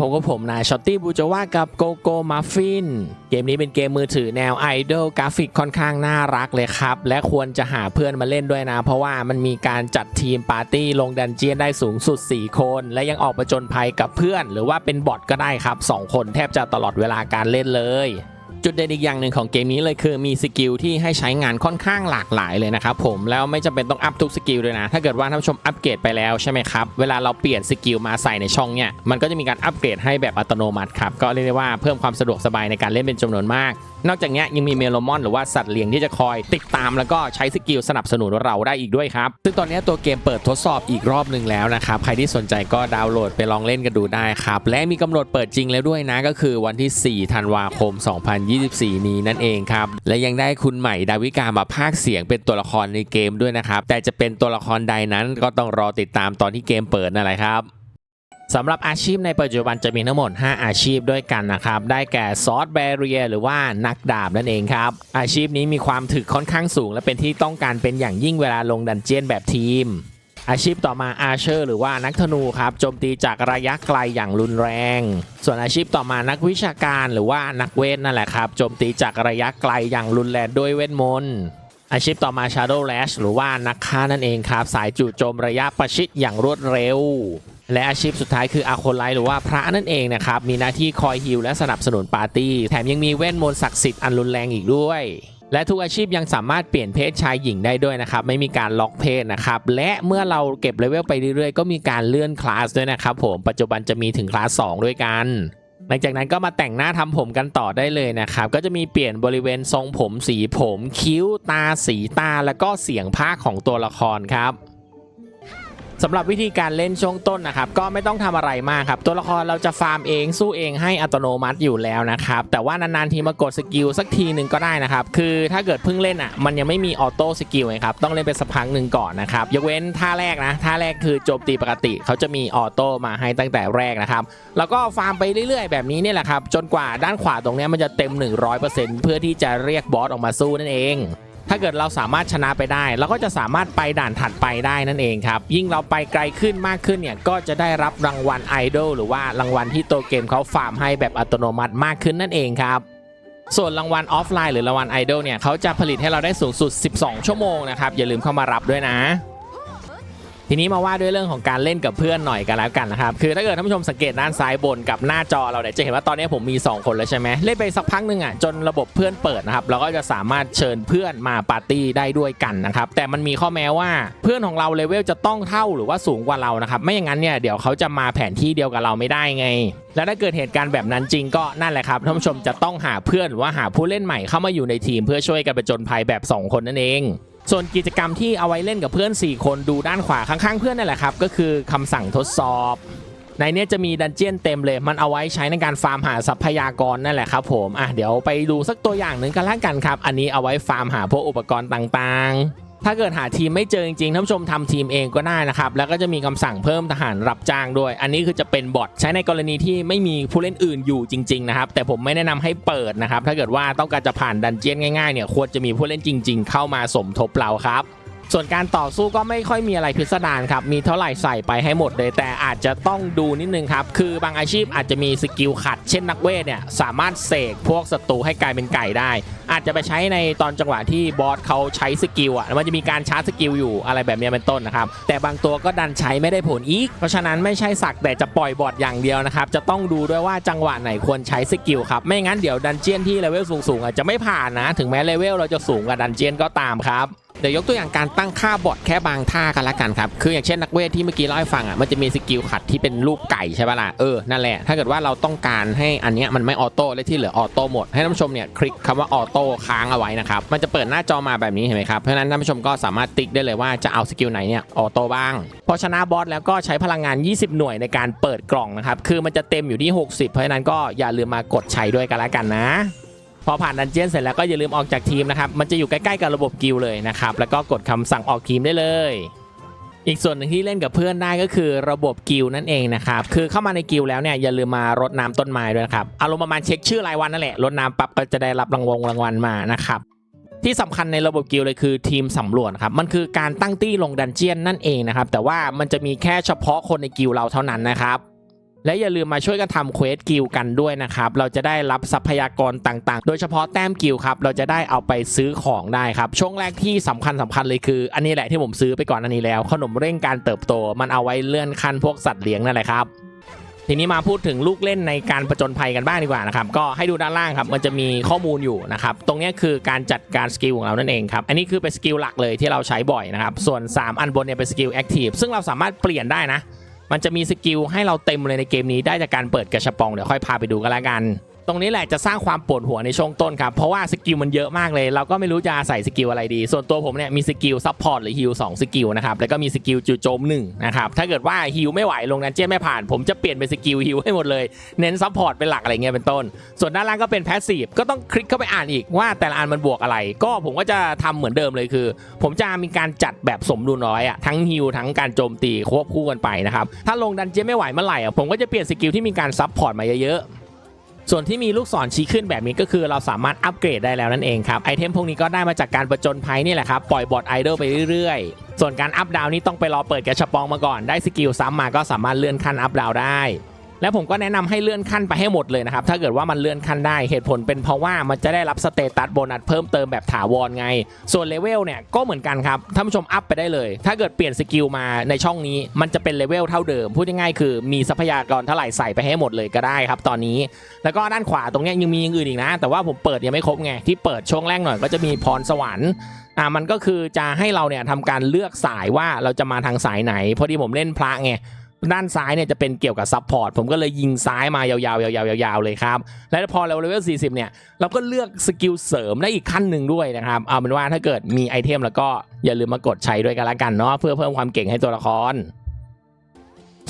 ผมกับผมนายช็อตตี้บูจว่ากับโกโก้มาฟฟินเกมนี้เป็นเกมมือถือแนวไอดอลกราฟิกค่อนข้างน่ารักเลยครับ และควรจะหาเพื่อนมาเล่นด้วยนะ เพราะว่ามันมีการจัดทีมปาร์ตี้ลงดันเจียนได้สูงสุด 4 คน และยังออกประจนภัยกับเพื่อน หรือว่าเป็นบอทก็ได้ครับ 2 คนแทบจะตลอดเวลาการเล่นเลย จุดเด่นอีกอย่างหนึ่งของเกมนี้เลยคือมีสกิลที่ให้ใช้งานค่อนข้างหลากหลายเลยนะครับผมแล้วไม่จำเป็นต้องอัพทุกสกิลเลยนะ ถ้าเกิดว่าท่านผู้ชมอัปเกรดไปแล้วใช่ไหมครับเวลาเราเปลี่ยนสกิลมาใส่ในช่องเนี่ยมันก็จะมีการอัปเกรดให้แบบอัตโนมัติครับก็เรียกได้ว่าเพิ่มความสะดวกสบายในการเล่นเป็นจำนวนมาก นอกจากนี้ยังมีเมโลมอนหรือว่าสัตว์เลี้ยงที่จะคอยติดตามแล้วก็ใช้สกิลสนับสนุนเราได้อีกด้วยครับซึ่งตอนนี้ตัวเกมเปิดทดสอบอีกรอบหนึ่งแล้วนะครับใครที่สนใจก็ดาวน์โหลดไปลองเล่นกันดูได้ครับและมีกำหนดเปิดจริงแล้วด้วยนะก็คือวันที่ 4 ธันวาคม24 นี้นั่นเองครับ และยังได้คุณใหม่ดาวิกามาพากเสียงเป็นตัวละครในเกมด้วยนะครับ แต่จะเป็นตัวละครใดนั้นก็ต้องรอติดตามตอนที่เกมเปิดนั่นแหละครับสำหรับอาชีพในปัจจุบันจะมีทั้งหมด 5 อาชีพด้วยกันนะครับ ได้แก่ซอสแบเรียหรือว่านักดาบนั่นเองครับ อาชีพนี้มีความถึกค่อนข้างสูง และเป็นที่ต้องการเป็นอย่างยิ่งเวลาลงดันเจียนแบบทีม อาชีพต่อมาอาเชอร์หรือว่านักธนูครับโจมตีจากระยะไกลอย่างรุนแรง ส่วนอาชีพต่อมานักวิชาการหรือว่านักเวทนั่นแหละครับโจมตีจากระยะไกลอย่างรุนแรงด้วยเวทมนต์อาชีพต่อมา Shadow Lash หรือว่านักฆ่านั่นเองครับ สายจู่โจมระยะประชิดอย่างรวดเร็ว และอาชีพสุดท้ายคืออาโคไลหรือว่าพระนั่นเองนะครับ มีหน้าที่คอยฮิลและสนับสนุนปาร์ตี้ แถมยังมีเวทมนต์ศักดิ์สิทธิ์อันรุนแรงอีกด้วย และทุกอาชีพยังสามารถเปลี่ยนเพศชายหญิงได้ด้วยนะครับ ไม่มีการล็อกเพศนะครับ และเมื่อเราเก็บเลเวลไปเรื่อยๆ ก็มีการเลื่อนคลาสด้วยนะครับผมปัจจุบันจะมีถึงคลาส 2 ด้วยกันหลังจากนั้นก็มาแต่งหน้าทำผมกันต่อได้เลยนะครับ ก็จะมีเปลี่ยนบริเวณทรงผมสีผม คิ้วตาสีตา แล้วก็เสียงพากของตัวละครครับ สำหรับวิธีการเล่นช่วงต้นนะครับก็ไม่ต้องทำอะไรมากครับ ตัวละครเราจะฟาร์มเองสู้เองให้อัตโนมัติอยู่แล้วนะครับ แต่ว่านานๆทีมากดสกิลสักทีหนึ่งก็ได้นะครับ คือถ้าเกิดเพิ่งเล่นอะมันยังไม่มีออโต้สกิลครับต้องเล่นเป็นสักพักหนึ่งก่อนนะครับยกเว้นท่าแรกนะท่าแรกคือโจมตีปกติ เขาจะมีออโต้มาให้ตั้งแต่แรกนะครับ แล้วก็ฟาร์มไปเรื่อยๆ แบบนี้เนี่ยแหละครับจนกว่าด้านขวาตรงนี้มันจะเต็ม 100%เพื่อที่จะเรียกบอสออกมาสู้นั่นเองาเกิดเราสามารถชนะไปได้ เราก็จะสามารถไปด่านถัดไปได้นั่นเองครับ ยิ่งเราไปไกลขึ้นมากขึ้นเนี่ยก็จะได้รับรางวัลไอดอลหรือว่ารางวัลที่ตัวเกมเขาฟาร์มให้แบบอัตโนมัติมากขึ้นนั่นเองครับส่วนรางวัลออฟไลน์หรือรางวัลไอดอลเนี่ยเขาจะผลิตให้เราได้สูงสุด 12 ชั่วโมงนะครับ อย่าลืมเข้ามารับด้วยนะ ทีนี้มาว่าด้วยเรื่องของการเล่นกับเพื่อนหน่อยกันแล้วกันนะครับคือถ้าเกิดท่านผู้ชมสังเกตด้านซ้ายบนกับหน้าจอเราเนี่ยจะเห็นว่าตอนนี้ผมมี 2 คนแล้วใช่ไหมเล่นไปสักพักหนึ่งอะจนระบบเพื่อนเปิดนะครับเราก็จะสามารถเชิญเพื่อนมาปาร์ตี้ได้ด้วยกันนะครับแต่มันมีข้อแม้ว่าเพื่อนของเราเลเวลจะต้องเท่าหรือว่าสูงกว่าเรานะครับไม่อย่างนั้นเนี่ยเดี๋ยวเขาจะมาแผนที่เดียวกับเราไม่ได้ไง แล้วถ้าเกิดเหตุการณ์แบบนั้นจริงก็นั่นแหละครับท่านผู้ชมจะต้องหาเพื่อนหรือว่าหาผู้เล่นใหม่เข้ามาอยู่ในทีมเพื่อช่วยกันประจนภัยแบบ 2 คนนั่นเอง ส่วนกิจกรรมที่เอาไว้เล่นกับเพื่อน 4 คนดูด้านขวาข้างๆเพื่อนนั่นแหละครับ ก็คือคำสั่งทดสอบ ในเนี้ยจะมีดันเจียนเต็มเลย มันเอาไว้ใช้ในการฟาร์มหาทรัพยากรนั่นแหละครับผมอะเดี๋ยวไปดูสักตัวอย่างหนึ่งกันละกันครับ อันนี้เอาไว้ฟาร์มหาพวกอุปกรณ์ต่างๆ ถ้าเกิดหาทีมไม่เจอจริงๆท่านผู้ชมทำทีมเองก็ได้นะครับ แล้วก็จะมีคำสั่งเพิ่มทหารรับจ้างด้วย อันนี้คือจะเป็นบอทใช้ในกรณีที่ไม่มีผู้เล่นอื่นอยู่จริงๆนะครับแต่ผมไม่แนะนำให้เปิดนะครับถ้าเกิดว่าต้องการจะผ่านดันเจียนง่ายๆเนี่ยควรจะมีผู้เล่นจริง ๆ เข้ามาสมทบเราครับ ส่วนการต่อสู้ก็ไม่ค่อยมีอะไรพิสดารครับ มีเท่าไหร่ใส่ไปให้หมดเลย แต่อาจจะต้องดูนิดนึงครับ คือบางอาชีพอาจจะมีสกิลขัด เช่นนักเวทเนี่ย สามารถเสกพวกศัตรูให้กลายเป็นไก่ได้ อาจจะไปใช้ในตอนจังหวะที่บอสเขาใช้สกิลอะมันจะมีการชาร์จสกิลอยู่อะไรแบบนี้เป็นต้นนะครับ แต่บางตัวก็ดันใช้ไม่ได้ผลอีก เพราะฉะนั้นไม่ใช่สักแต่จะปล่อยบอทอย่างเดียวนะครับ จะต้องดูด้วยว่าจังหวะไหนควรใช้สกิลครับ ไม่งั้นเดี๋ยวดันเจียนที่เลเวลสูงๆอาจจะไม่ผ่านนะ ถึงแม้เลเวลเราจะสูงกว่าดันเจียนก็ตามครับ เดี๋ยวยกตัวอย่างการตั้งค่าบอทแค่บางท่ากันละกันครับ คืออย่างเช่นนักเวทที่เมื่อกี้เล่าให้ฟังอะ มันจะมีสกิลขัดที่เป็นรูปไก่ใช่ปะล่ะ เออ นั่นแหละ ถ้าเกิดว่าเราต้องการให้อันเนี้ยมันไม่ออโต้และที่เหลือออโต้หมด ให้ท่านผู้ชมเนี่ยคลิกคำว่าออโต้ค้างเอาไว้นะครับ มันจะเปิดหน้าจอมาแบบนี้เห็นไหมครับ เพราะฉะนั้นท่านผู้ชมก็สามารถติ๊กได้เลยว่าจะเอาสกิลไหนเนี่ยออโต้บ้าง พอชนะบอสแล้วก็ใช้พลังงาน 20 หน่วยในการเปิดกล่องนะครับ คือมันจะเต็มอยู่ที่ 60 เพราะฉะนั้นก็อย่าลืมมากดใช้ด้วยกันละกันนะ พอผ่านดันเจียนเสร็จแล้วก็อย่าลืมออกจากทีมนะครับ มันจะอยู่ใกล้ๆกับระบบกิลเลยนะครับ แล้วก็กดคำสั่งออกทีมได้เลย อีกส่วนหนึ่งที่เล่นกับเพื่อนได้ก็คือระบบกิลนั่นเองนะครับ คือเข้ามาในกิลแล้วเนี่ยอย่าลืมมารดน้ำต้นไม้ด้วยนะครับ อารมณ์ประมาณเช็คชื่อรายวันนั่นแหละ รดน้ำปั๊บก็จะได้รับรางวงรางวัลมานะครับที่สำคัญในระบบกิลเลยคือทีมสำรวจครับ มันคือการตั้งตี้ลงดันเจียนนั่นเองนะครับ แต่ว่ามันจะมีแค่เฉพาะคนในกิลเราเท่านั้นนะครับ และอย่าลืมมาช่วยกันทำเควสกิลกันด้วยนะครับ เราจะได้รับทรัพยากรต่างๆ โดยเฉพาะแต้มกิลครับ เราจะได้เอาไปซื้อของได้ครับ ช่วงแรกที่สำคัญสำคัญเลยคือ อันนี้แหละที่ผมซื้อไปก่อนอันนี้แล้ว ขนมเร่งการเติบโต มันเอาไว้เลื่อนขั้นพวกสัตว์เลี้ยงนั่นแหละครับทีนี้มาพูดถึงลูกเล่นในการประจนภัยกันบ้างดีกว่านะครับก็ให้ดูด้านล่างครับมันจะมีข้อมูลอยู่นะครับตรงนี้คือการจัดการสกิลของเรานั่นเองครับอันนี้คือเป็นสกิลหลักเลยที่เราใช้บ่อยนะครับส่วน 3 อันบนเนี่ยเป็นสกิลแอคทีฟซึ่งเราสามารถเปลี่ยนได้นะ มันจะมีสกิลให้เราเต็มเลยในเกมนี้ได้จากการเปิดกระชับปองเดี๋ยวค่อยพาไปดูกันละกัน ตรงนี้แหละจะสร้างความปวดหัวในช่วงต้นครับ เพราะว่าสกิลมันเยอะมากเลย เราก็ไม่รู้จะใส่สกิลอะไรดี ส่วนตัวผมเนี่ยมีสกิลซัพพอร์ตหรือฮิลสองสกิลนะครับแล้วก็มีสกิลจู่โจมหนึ่งนะครับถ้าเกิดว่าฮิลไม่ไหวลงดันเจี้ยนไม่ผ่าน ผมจะเปลี่ยนเป็นสกิลฮิลให้หมดเลยเน้นซัพพอร์ตเป็นหลักอะไรเงี้ยเป็นต้น ส่วนด้านล่างก็เป็นแพสซีฟก็ต้องคลิกเข้าไปอ่านอีกว่าแต่ละอันมันบวกอะไร ก็ผมก็จะทำเหมือนเดิมเลยคือ ผมจะมีการจัดแบบสมดุลน้อยอะทั้งฮิลทั้งการโจมตีควบคู่กันไปนะครับถ้าลงดันเจี้ยนไม่ไหวเมื่อไหร่อะผมก็จะเปลี่ยนสกิลที่มีการซัพพอร์ตมาเยอะๆ ส่วนที่มีลูกศรชี้ขึ้นแบบนี้ก็คือเราสามารถอัปเกรดได้แล้วนั่นเองครับไอเทมพวกนี้ก็ได้มาจากการประจนภัยนี่แหละครับปล่อยบอทไอดอลไปเรื่อยๆ ส่วนการอัพดาวนี้ต้องไปรอเปิดแกระชปองมาก่อนได้สกิลซ้ำมาก็สามารถเลื่อนขั้นอัพดาวได้ และผมก็แนะนำให้เลื่อนขั้นไปให้หมดเลยนะครับถ้าเกิดว่ามันเลื่อนขั้นได้เหตุผลเป็นเพราะว่ามันจะได้รับสเตตัสโบนัสเพิ่มเติมแบบถาวรไง ส่วนเลเวลเนี่ยก็เหมือนกันครับท่านผู้ชมอัพไปได้เลย ถ้าเกิดเปลี่ยนสกิลมาในช่องนี้มันจะเป็นเลเวลเท่าเดิมพูดง่ายๆคือมีทรัพยากรเท่าไหร่ใส่ไปให้หมดเลยก็ได้ครับตอนนี้ แล้วก็ด้านขวาตรงนี้ยยังมีอย่างอื่นอีกนะ แต่ว่าผมเปิดยังไม่ครบไงที่เปิดช่วงแรกหน่อยก็จะมีพรสวรรค์อ่ามันก็คือจะให้เราเนี่ยทำการเลือกสายว่าเราจะมาทางสายไหนพอดีผมเล่นพระไง ด้านซ้ายเนี่ยจะเป็นเกี่ยวกับซับพอร์ตผมก็เลยยิงซ้ายมายาวๆยาวๆยาวๆเลยครับ และพอเราเลเวล40 เนี่ย เราก็เลือกสกิลเสริมได้อีกขั้นหนึ่งด้วยนะครับ เอาเป็นว่าถ้าเกิดมีไอเทมแล้วก็อย่าลืมมากดใช้ด้วยกันละกันเนาะเพื่อเพิ่มความเก่งให้ตัวละคร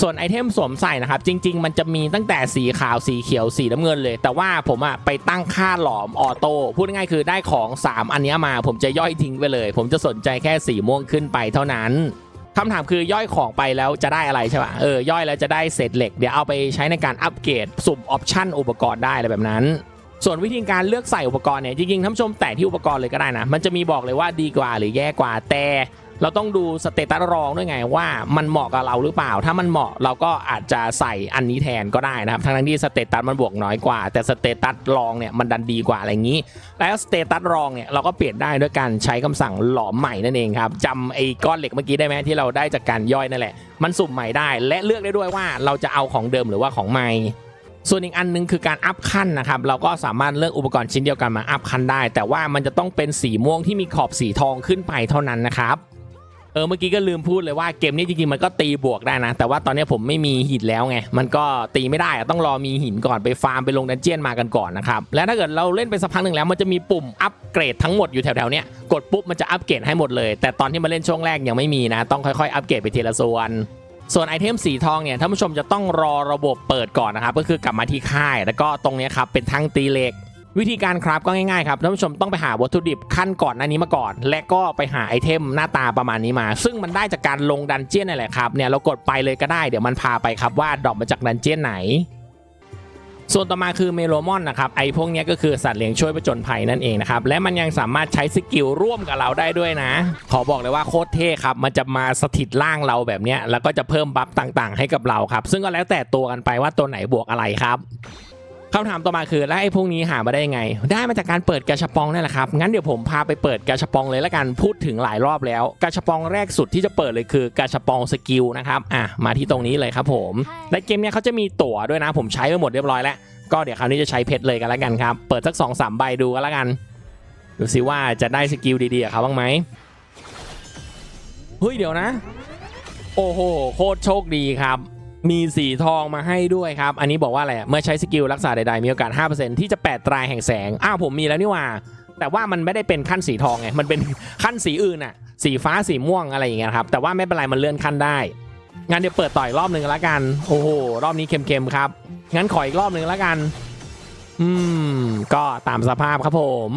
ส่วนไอเทมสวมใส่นะครับ จริง ๆ มันจะมีตั้งแต่สีขาวสีเขียวสีน้ำเงินเลย แต่ว่าผมอะไปตั้งค่าหลอมออโต้พูดง่ายๆคือได้ของ 3 อันนี้มา ผมจะย่อยทิ้งไปเลย ผมจะสนใจแค่สีม่วงขึ้นไปเท่านั้น คำถามคือย่อยของไปแล้วจะได้อะไรใช่ปะเออย่อยแล้วจะได้เศษเหล็กเดี๋ยวเอาไปใช้ในการอัปเกรดสุ่มออปชั่นอุปกรณ์ได้อะไรแบบนั้น ส่วนวิธีการเลือกใส่อุปกรณ์เนี่ยจริงๆท่านชมแต่ที่อุปกรณ์เลยก็ได้นะ มันจะมีบอกเลยว่าดีกว่าหรือแย่กว่าแต่ เราต้องดูสเตตัสรองด้วยไงว่ามันเหมาะกับเราหรือเปล่า ถ้ามันเหมาะเราก็อาจจะใส่อันนี้แทนก็ได้นะครับ ทั้งที่สเตตัสมันบวกน้อยกว่า แต่สเตตัสรองเนี่ยมันดันดีกว่าอะไรอย่างนี้ แล้วสเตตัสรองเนี่ยเราก็เปลี่ยนได้ด้วยการใช้คำสั่งหลอมใหม่นั่นเองครับจำไอ้ก้อนเหล็กเมื่อกี้ได้ไหมที่เราได้จากการย่อยนั่นแหละ มันสุ่มใหม่ได้ และเลือกได้ด้วยว่าเราจะเอาของเดิมหรือว่าของใหม่ส่วนอีกอันหนึงคือการอัพขั้นนะครับ เราก็สามารถเลือกอุปกรณ์ชิ้นเดียวกันมาอัพขั้นได้ แต่ว่ามันจะต้องเป็นสีม่วงที่มีขอบสีทองขึ้นไปเท่านั้นนะครับ เออเมื่อกี้ก็ลืมพูดเลยว่าเกมนี้จริงๆมันก็ตีบวกได้นะ แต่ว่าตอนนี้ผมไม่มีหินแล้วไง มันก็ตีไม่ได้ต้องรอมีหินก่อนไปฟาร์มไปลงดันเจียนมากันก่อนนะครับ และถ้าเกิดเราเล่นไปสักพักหนึ่งแล้วมันจะมีปุ่มอัปเกรดทั้งหมดอยู่แถวๆเนี้ยกดปุ๊บมันจะอัปเกรดให้หมดเลย แต่ตอนที่มาเล่นช่วงแรกยังไม่มีนะ ต้องค่อยๆอัปเกรดไปทีละส่วนส่วนไอเทมสีทองเนี่ยท่านผู้ชมจะต้องรอระบบเปิดก่อนนะครับ ก็คือกลับมาที่ค่าย แล้วก็ตรงเนี้ยครับเป็นทั้งตีเหล็ก วิธีการคราฟก็ง่ายๆครับท่านผู้ชมต้องไปหาวัตถุดิบขั้นก่อนหน้านี้มาก่อน และก็ไปหาไอเทมหน้าตาประมาณนี้มา ซึ่งมันได้จากการลงดันเจี้ยนนั่แหละครับเนี่ยเรากดไปเลยก็ได้เดี๋ยวมันพาไปครับว่าดรอปมาจากดันเจี้ยนไหนส่วนต่อมาคือเมโลมอนนะครับไอพวกนี้ก็คือสัตว์เลี้ยงช่วยประจนภัยนั่นเองนะครับและมันยังสามารถใช้สกิลร่วมกับเราได้ด้วยนะ ขอบอกเลยว่าโคตรเท่ครับมันจะมาสถิตร่างเราแบบนี้แล้วก็จะเพิ่มบัฟต่างๆ ให้กับเราครับ ซึ่งก็แล้วแต่ตัวกันไปว่าตัวไหนบวกอะไรครับ คำถามต่อมาคือแล้วไอ้พวกนี้หามาได้ยังไง ได้มาจากการเปิดกระชับปองนั่นแหละครับงั้นเดี๋ยวผมพาไปเปิดกระชับปองเลยละกันพูดถึงหลายรอบแล้วกระชับปองแรกสุดที่จะเปิดเลยคือกระชับปองสกิลนะครับอะมาที่ตรงนี้เลยครับผมและเกมเนี้ยเขาจะมีตั๋วด้วยนะ ผมใช้ไปหมดเรียบร้อยแล้วก็เดี๋ยวคราวนี้จะใช้เพชรเลยกันแล้วกันครับเปิดสักสองสามใบดูกันแล้วกันดูสิว่าจะได้สกิลดีๆกับเขาบ้างไหมเฮ้ยเดี๋ยวนะ โอ้โหโคตรโชคดีครับ มีสีทองมาให้ด้วยครับ อันนี้บอกว่าอะไรเมื่อใช้สกิลรักษาใดๆ มีโอกาส 5%ที่จะแปดตรายแห่งแสง อ้าวผมมีแล้วนี่ว่า แต่ว่ามันไม่ได้เป็นขั้นสีทองไง มันเป็นขั้นสีอื่นอะสีฟ้าสีม่วงอะไรอย่างเงี้ยครับ แต่ว่าไม่เป็นไรมันเลื่อนขั้นได้ งั้นเดี๋ยวเปิดต่อยรอบหนึ่งแล้วกัน โอ้โห รอบนี้เค็มๆครับ งั้นขออีกรอบหนึ่งแล้วกัน อืม ก็ตามสภาพครับผม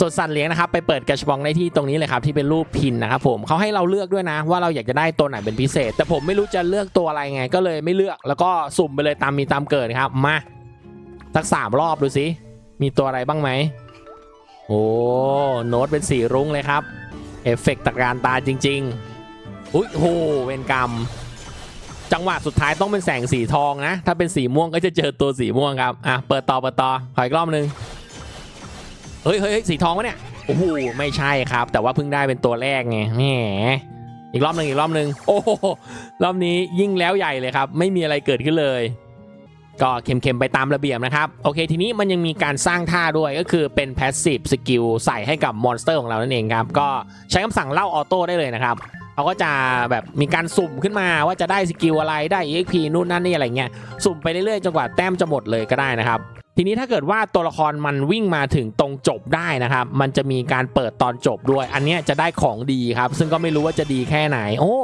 ส่วนสัตว์เลี้ยงนะครับไปเปิดกระชบองได้ที่ตรงนี้เลยครับที่เป็นรูปพินนะครับผมเขาให้เราเลือกด้วยนะว่าเราอยากจะได้ตัวไหนเป็นพิเศษ แต่ผมไม่รู้จะเลือกตัวอะไรไงก็เลยไม่เลือกแล้วก็สุ่มไปเลยตามมีตามเกิดครับมาสักสามรอบดูสิมีตัวอะไรบ้างไหมโอ้โน้ตเป็นสีรุ้งเลยครับเอฟเฟกต์ตะการตาจริง ๆอุ้ยโหเวนกรรม จังหวะสุดท้ายต้องเป็นแสงสีทองนะ ถ้าเป็นสีม่วงก็จะเจอตัวสีม่วงครับอะเปิดต่อเปิดต่อขออีกรอบหนึง เฮ้ยเฮ้ยเฮ้ยสีทองวะเนี่ยโอ้โหไม่ใช่ครับ แต่ว่าเพิ่งได้เป็นตัวแรกไงแหมอีกรอบหนึ่งอีกรอบหนึ่งโอ้โหรอบนี้ยิ่งแล้วใหญ่เลยครับ ไม่มีอะไรเกิดขึ้นเลย ก็เข็มๆไปตามระเบียบนะครับ โอเค ทีนี้มันยังมีการสร้างท่าด้วยก็คือเป็น passive skill ใส่ให้กับมอนสเตอร์ของเรานั่นเองครับ ก็ใช้คำสั่งเล่าออโต้ได้เลยนะครับเขาก็จะแบบมีการสุ่มขึ้นมาว่าจะได้สกิลอะไรได้ EXP นู่นนั่นนี่อะไรเงี้ยสุ่มไปเรื่อยๆจนกว่าแต้มจะหมดเลยก็ได้นะครับ ทีนี้ถ้าเกิดว่าตัวละครมันวิ่งมาถึงตรงจบได้นะครับ มันจะมีการเปิดตอนจบด้วย อันนี้จะได้ของดีครับ ซึ่งก็ไม่รู้ว่าจะดีแค่ไหน โอ้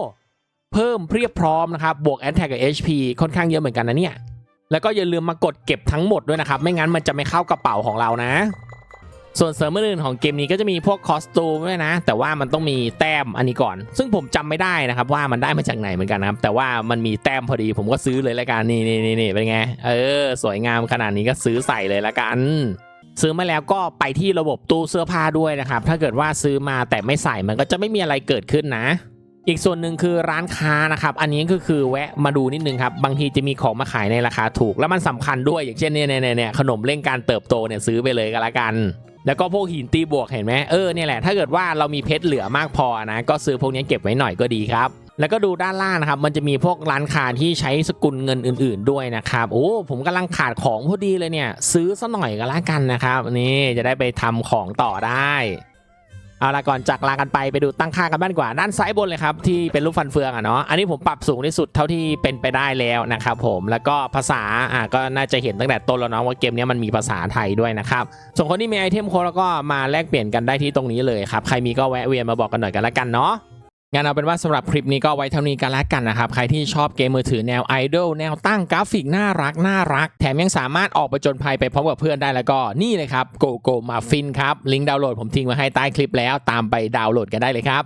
เพิ่มเพียบพร้อมนะครับ บวกแอนแทกกับ HP ค่อนข้างเยอะเหมือนกันนะเนี่ย แล้วก็อย่าลืมมากดเก็บทั้งหมดด้วยนะครับ ไม่งั้นมันจะไม่เข้ากระเป๋าของเรานะ ส่วนเสริมอื่นของเกมนี้ก็จะมีพวกคอสตูมด้วยนะ แต่ว่ามันต้องมีแต้มอันนี้ก่อน ซึ่งผมจำไม่ได้นะครับว่ามันได้มาจากไหนเหมือนกันนะครับ แต่ว่ามันมีแต้มพอดีผมก็ซื้อเลยละกันนี่นี่นี่นเป็นไง เออ สวยงามขนาดนี้ก็ซื้อใส่เลยละกัน ซื้อมาแล้วก็ไปที่ระบบตู้เสื้อผ้าด้วยนะครับ ถ้าเกิดว่าซื้อมาแต่ไม่ใส่มันก็จะไม่มีอะไรเกิดขึ้นนะอีกส่วนหนึ่งคือร้านค้านะครับ อันนี้ก็คือแวะมาดูนิดนึงครับ บางทีจะมีของมาขายในราคาถูก แล้วมันสำคัญด้วย อย่างเช่นเนี่ยเนี่ยเนี่ยขนมเร่งการเติบโตเนี่ยซื้อไปเลยก็แล้วกัน แล้วก็พวกหินตีบวกเห็นไหมเออเนี่ยแหละถ้าเกิดว่าเรามีเพชรเหลือมากพอนะก็ซื้อพวกนี้เก็บไว้หน่อยก็ดีครับแล้วก็ดูด้านล่างนะครับ มันจะมีพวกร้านค้าที่ใช้สกุลเงินอื่น ๆ ด้วยนะครับ โอ้ ผมกำลังขาดของพอดีเลยเนี่ย ซื้อซะหน่อยก็แล้วกันนะครับ นี่จะได้ไปทำของต่อได้ เอาละก่อนจากลากันไปไปดูตั้งค่ากันบ้างกว่าด้านซ้ายบนเลยครับที่เป็นรูปฟันเฟืองอะเนาะอันนี้ผมปรับสูงที่สุดเท่าที่เป็นไปได้แล้วนะครับผมแล้วก็ภาษาอะก็น่าจะเห็นตั้งแต่ต้นแล้วเนาะว่าเกมนี้มันมีภาษาไทยด้วยนะครับส่วนคนที่มีไอเทมโค้ดแล้วก็มาแลกเปลี่ยนกันได้ที่ตรงนี้เลยครับใครมีก็แวะเวียนมาบอกกันหน่อยกันละกันเนาะ งั้นเอาเป็นว่าสำหรับคลิปนี้ก็ไว้เท่านี้กันแล้วกันนะครับ ใครที่ชอบเกมมือถือแนวไอดอลแนวตั้งกราฟิกน่ารักน่ารัก แถมยังสามารถออกไปจนภัยไปพร้อมกับเพื่อนได้แล้วก็นี่เลยครับโกโกมาฟินครับลิงก์ดาวน์โหลดผมทิ้งไว้ให้ใต้คลิปแล้วตามไปดาวน์โหลดกันได้เลยครับ